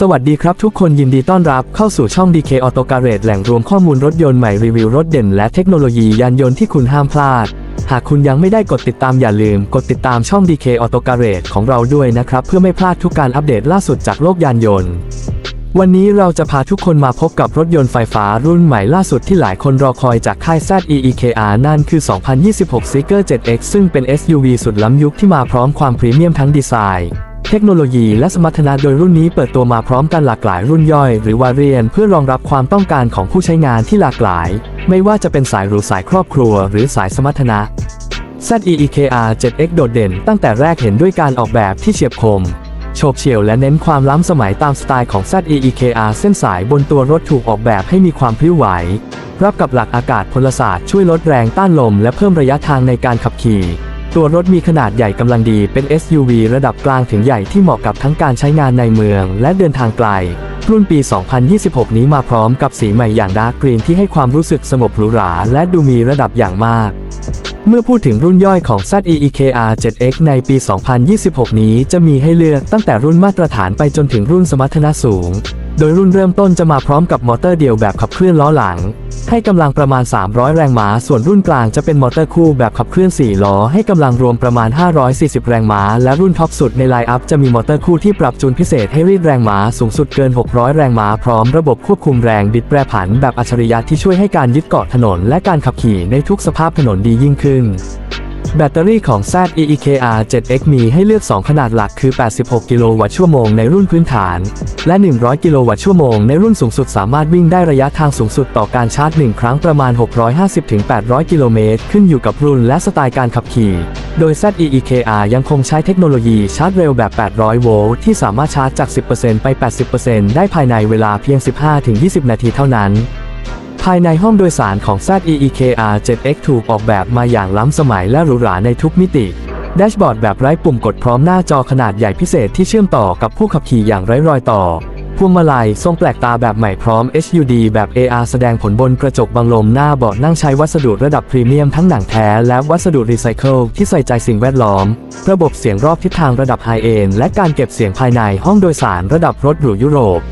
สวัสดีครับทุกคนยินดีต้อนรับเข้าสู่ช่อง DK Auto Garage แหล่งรวมข้อมูลรถยนต์ใหม่รีวิวรถเด่นและเทคโนโลยียานยนต์ที่คุณห้ามพลาด หากคุณยังไม่ได้กดติดตามอย่าลืม กดติดตามช่อง DK Auto Garage ของเราด้วยนะครับ เพื่อไม่พลาดทุกการอัปเดตล่าสุดจากโลกยานยนต์ วันนี้เราจะพาทุกคนมาพบกับรถยนต์ไฟฟ้ารุ่นใหม่ล่าสุดที่หลายคนรอคอยจากค่าย ZEEKR นั่นคือ 2026 Seeker 7X ซึ่งเป็น SUV สุดล้ำยุคที่มาพร้อมความพรีเมียมทั้งดีไซน์ เทคโนโลยีและสมรรถนะโดยรุ่นนี้เปิดตัวมาพร้อมกันหลากหลายรุ่นย่อย หรือวาเรียนเพื่อรองรับความต้องการของผู้ใช้งานที่หลากหลาย ไม่ว่าจะเป็นสายหรูสายครอบครัว หรือสายสมรรถนะ ZEEKR 7X โดดเด่นตั้งแต่แรกเห็นด้วยการออกแบบที่เฉียบคมโฉบเฉี่ยวและเน้นความล้ำสมัยตามสไตล์ของ ZEEKR เส้นสายบนตัวรถถูกออกแบบให้มีความพลิ้วไหว รับกับหลักอากาศพลศาสตร์ช่วยลดแรงต้านลมและเพิ่มระยะทางในการขับขี่ ตัวรถมีขนาดใหญ่กำลังดีเป็น SUV ระดับกลางถึงใหญ่ที่เหมาะกับทั้งการใช้งานในเมืองและเดินทางไกล รุ่นปี 2026 นี้มาพร้อมกับสีใหม่อย่างดาร์กกรีนที่ให้ความรู้สึกสงบหรูหราและดูมีระดับอย่างมากเมื่อพูดถึงรุ่นย่อยของ ZEEKR 7X ในปี 2026 นี้จะมีให้เลือกตั้งแต่รุ่นมาตรฐานไปจนถึงรุ่นสมรรถนะสูง โดยรุ่นเริ่มต้นจะมาพร้อมกับมอเตอร์เดียวแบบขับเคลื่อนล้อหลัง ให้กำลังประมาณ 300 แรงม้า ส่วนรุ่นกลางจะเป็นมอเตอร์คู่แบบขับเคลื่อน 4 ล้อ ให้กำลังรวมประมาณ 540 แรงม้า และรุ่นท็อปสุดในไลน์อัพจะมีมอเตอร์คู่ที่ปรับจูนพิเศษให้รีดแรงม้าสูงสุดเกิน 600 แรงม้าพร้อมระบบควบคุมแรงบิดแปรผันแบบอัจฉริยะที่ช่วยให้การยึดเกาะถนน และการขับขี่ในทุกสภาพถนนดียิ่งขึ้น แบตเตอรี่ของ ZEEKR 7X มีให้เลือก 2 ขนาดหลักคือ 86 กิโลวัตต์ชั่วโมงในรุ่นพื้นฐาน และ 100 กิโลวัตต์ชั่วโมงในรุ่นสูงสุดสามารถวิ่งได้ระยะทางสูงสุดต่อการชาร์จ 1 ครั้งประมาณ 650-800 กิโลเมตร ขึ้นอยู่กับรุ่นและสไตล์การขับขี่ โดย ZEEKR ยังคงใช้เทคโนโลยีชาร์จเร็วแบบ 800 โวลต์ที่สามารถชาร์จจาก 10%ไป 80%ได้ภายในเวลาเพียง 15-20 นาทีเท่านั้น ภายในห้องโดยสารของ ZEEKR 7X ถูกออกแบบมาอย่างล้ำสมัยและหรูหราในทุกมิติ แดชบอร์ดแบบไร้ปุ่มกดพร้อมหน้าจอขนาดใหญ่พิเศษที่เชื่อมต่อกับผู้ขับขี่อย่างไร้รอยต่อ พวงมาลัยทรงแปลกตาแบบใหม่พร้อม HUD แบบ AR แสดงผลบนกระจกบังลมหน้าเบาะนั่งใช้วัสดุระดับพรีเมียมทั้งหนังแท้และวัสดุรีไซเคิลที่ใส่ใจสิ่งแวดล้อม ระบบเสียงรอบทิศทางระดับไฮเอนและการเก็บเสียงภายในห้องโดยสารระดับรถหรูยุโรป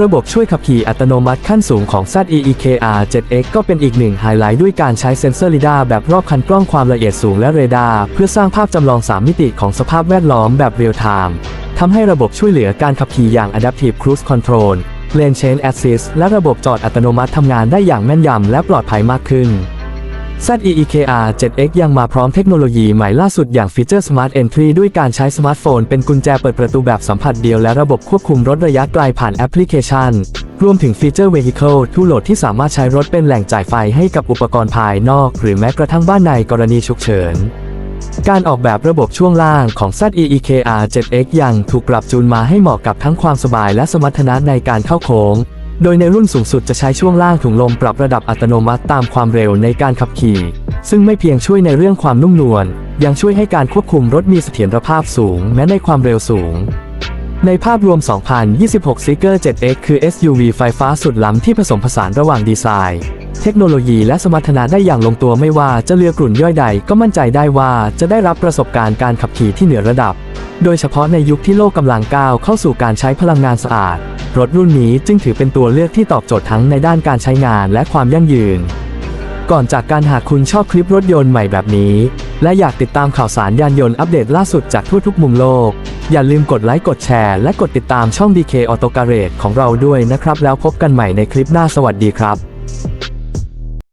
ระบบช่วยขับขี่อัตโนมัติขั้นสูงของ ZEEKR 7X ก็เป็นอีกหนึ่งไฮไลท์ด้วยการใช้เซ็นเซอร์ลิดาแบบรอบคันกล้องความละเอียดสูงและเรดาร์เพื่อสร้างภาพจำลอง 3 มิติของสภาพแวดล้อมแบบเรียลไทม์ทำให้ระบบช่วยเหลือการขับขี่อย่าง Adaptive Cruise Control Lane Change Assist และระบบจอดอัตโนมัติทำงานได้อย่างแม่นยำและปลอดภัยมากขึ้น ZEEKR 7X ยังมาพร้อมเทคโนโลยีใหม่ล่าสุดอย่างฟีเจอร์ Smart Entry ด้วยการใช้สมาร์ทโฟนเป็นกุญแจเปิดประตูแบบสัมผัสเดียวและระบบควบคุมรถระยะไกลผ่านแอปพลิเคชัน รวมถึงฟีเจอร์ Vehicle to Load ที่สามารถใช้รถเป็นแหล่งจ่ายไฟให้กับอุปกรณ์ภายนอก หรือแม้กระทั่งบ้านในกรณีฉุกเฉินการออกแบบระบบช่วงล่างของ ZEEKR 7X ยังถูกปรับจูนมาให้เหมาะกับทั้งความสบายและสมรรถนะในการเข้าโค้ง โดยในรุ่นสูงสุดจะใช้ช่วงล่างถุงลมปรับระดับอัตโนมัติตามความเร็วในการขับขี่ ซึ่งไม่เพียงช่วยในเรื่องความนุ่มนวล ยังช่วยให้การควบคุมรถมีเสถียรภาพสูงแม้ในความเร็วสูง ในภาพรวม 2026 Seeker 7X คือ SUV ไฟฟ้าสุดล้ำที่ผสมผสานระหว่างดีไซน์ เทคโนโลยีและสมรรถนะได้อย่างลงตัวไม่ว่าจะเรือกลุ่นย่อยใดก็มั่นใจได้ว่าจะได้รับประสบการณ์การขับขี่ที่เหนือระดับ โดยเฉพาะในยุคที่โลกกำลังก้าวเข้าสู่การใช้พลังงานสะอาด รถรุ่นนี้จึงถือเป็นตัวเลือกที่ตอบโจทย์ทั้งในด้านการใช้งานและความยั่งยืน ก่อนจากการหากคุณชอบคลิปรถยนต์ใหม่แบบนี้ และอยากติดตามข่าวสารยานยนต์อัปเดตล่าสุดจากทั่วทุกมุมโลก อย่าลืมกดไลค์กดแชร์และกดติดตามช่อง DK Auto Garage ของเราด้วยนะครับ แล้วพบกันใหม่ในคลิปหน้าสวัสดีครับ